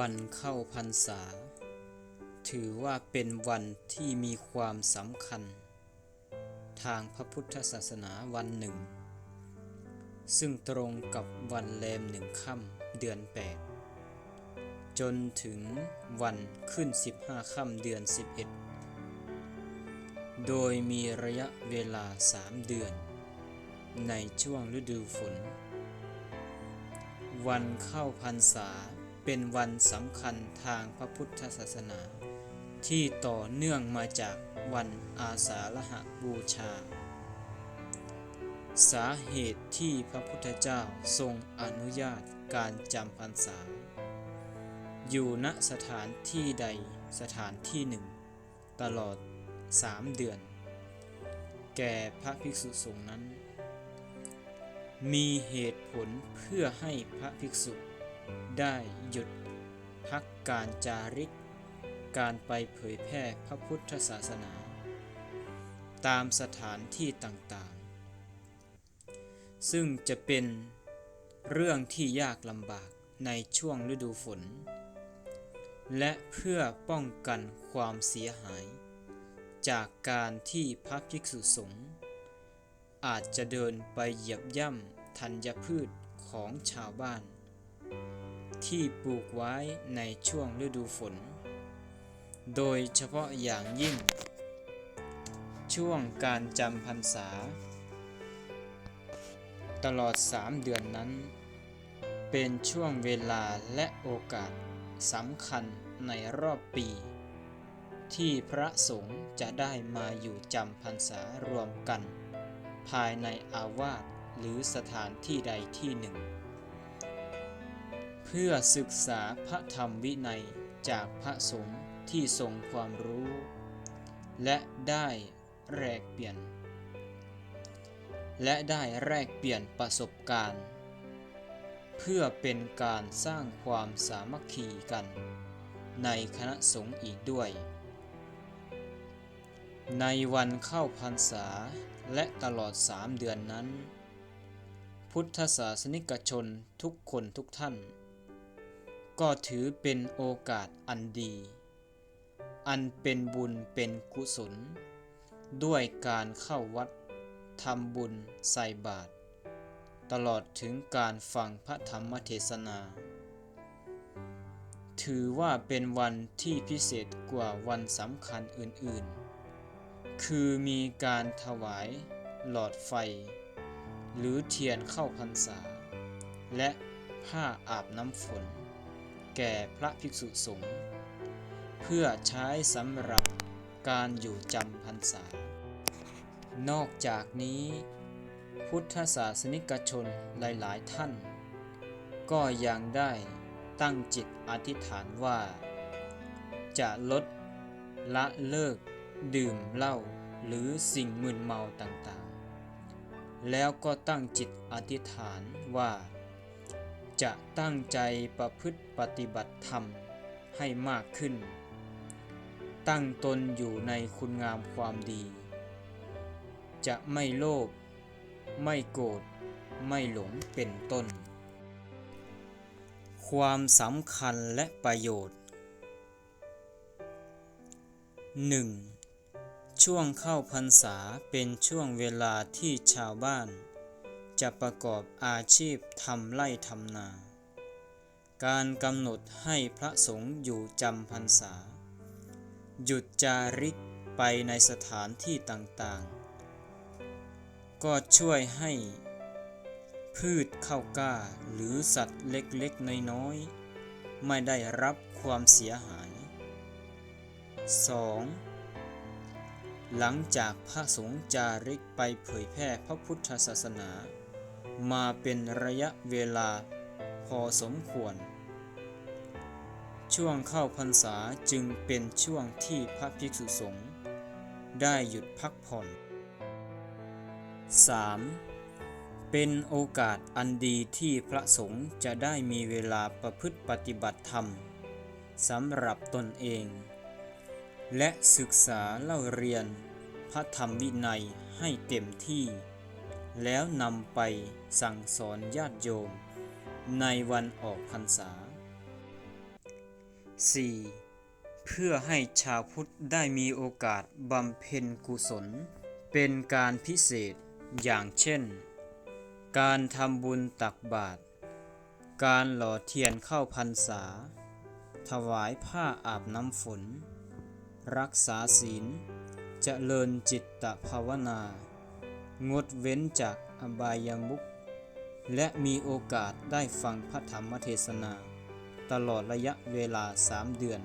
วันเข้าพรรษา ถือว่าเป็นวันที่มีความสำคัญ ทางพระพุทธศาสนาวันหนึ่ง ซึ่งตรงกับวันแรมหนึ่งค่ำเดือน 8 จนถึงวันขึ้น 15ค่ำเดือน 11 โดยมีระยะเวลา 3 เดือน ในช่วงฤดูฝน วันเข้าพรรษา เป็นวันสำคัญทางพระพุทธศาสนา ที่ต่อเนื่องมาจากวันอาสาฬหบูชา สาเหตุที่พระพุทธเจ้าทรงอนุญาตการจำพรรษา อยู่ณสถานที่ใดสถานที่หนึ่ง ตลอดสามเดือน แก่พระภิกษุสงฆ์นั้น มีเหตุผลเพื่อให้พระภิกษุ ได้หยุดพักการจาริก การไปเผยแพร่พระพุทธศาสนา ตามสถานที่ต่างๆ ซึ่งจะเป็นเรื่องที่ยากลำบากในช่วงฤดูฝน และเพื่อป้องกันความเสียหาย จากการที่พระภิกษุสงฆ์อาจจะเดินไปเหยียบย่ำธัญพืชของชาวบ้าน ที่ปลูกไว้ในช่วงฤดูฝน โดยเฉพาะอย่างยิ่ง ช่วงการจำพรรษา ตลอดสามเดือนนั้น เป็นช่วงเวลาและโอกาสสำคัญในรอบปี ที่พระสงฆ์จะได้มาอยู่จำพรรษารวมกัน ภายในอาวาสหรือสถานที่ใดที่หนึ่ง พื่อศึกษาพระธรรมวินัยจากพระสงฆ์ที่ทรงความรู้ และได้แลกเปลี่ยน และได้แลกเปลี่ยนประสบการณ์ เพื่อเป็นการสร้างความสามัคคีกัน ในคณะสงฆ์อีกด้วย ในวันเข้าพรรษาและตลอดสามเดือนนั้น พุทธศาสนิกชนทุกคนทุกท่าน ก็ถือเป็นโอกาสอันดี อันเป็นบุญเป็นกุศล ด้วยการเข้าวัดทำบุญใส่บาตรตลอดถึงการฟังพระธรรมเทศนา ถือว่าเป็นวันที่พิเศษกว่าวันสำคัญอื่นๆ คือมีการถวายหลอดไฟ หรือเทียนเข้าพรรษา และผ้าอาบน้ำฝน แก่พระภิกษุสงฆ์เพื่อใช้สำหรับการอยู่จำพรรษา นอกจากนี้ พุทธศาสนิกชนหลาย ๆ ท่าน ก็ยังได้ตั้งจิตอธิษฐานว่า จะลดละเลิก ดื่มเหล้าหรือสิ่งมึนเมาต่าง ๆ แล้วก็ตั้งจิตอธิษฐานว่า จะตั้งใจประพฤติปฏิบัติธรรมให้มากขึ้น ตั้งตนอยู่ในคุณงามความดี จะไม่โลภ ไม่โกรธ ไม่หลงเป็นต้น ความสำคัญและประโยชน์ 1. ช่วงเข้าพรรษาเป็นช่วงเวลาที่ชาวบ้าน จะประกอบอาชีพทำไร่ทำนา การกำหนดให้พระสงฆ์อยู่จำพรรษา หยุดจาริกไปในสถานที่ต่างๆ ก็ช่วยให้ พืชเข้ากล้าหรือสัตว์เล็กๆ น้อยๆ ไม่ได้รับความเสียหาย 2. หลังจากพระสงฆ์จาริกไปเผยแพร่พระพุทธศาสนา มาเป็นระยะเวลาพอสมควร ช่วงเข้าพรรษาจึงเป็นช่วงที่พระภิกษุสงฆ์ได้หยุดพักผ่อน 3. เป็นโอกาสอันดีที่พระสงฆ์จะได้มีเวลาประพฤติปฏิบัติธรรมสำหรับตนเอง และศึกษาเล่าเรียนพระธรรมวินัยให้เต็มที่ แล้วนำไปสั่งสอนญาติโยม ในวันออกพรรษา 4. เพื่อให้ชาวพุทธได้มีโอกาสบำเพ็ญกุศล เป็นการพิเศษอย่างเช่น การทำบุญตักบาตร การหล่อเทียนเข้าพรรษา ถวายผ้าอาบน้ำฝน รักษาศีลเจริญจิตตภาวนา งดเว้นจากอบายามุขและมีโอกาสได้ฟังพระธรรมเทศนา ตลอดระยะเวลาสามเดือน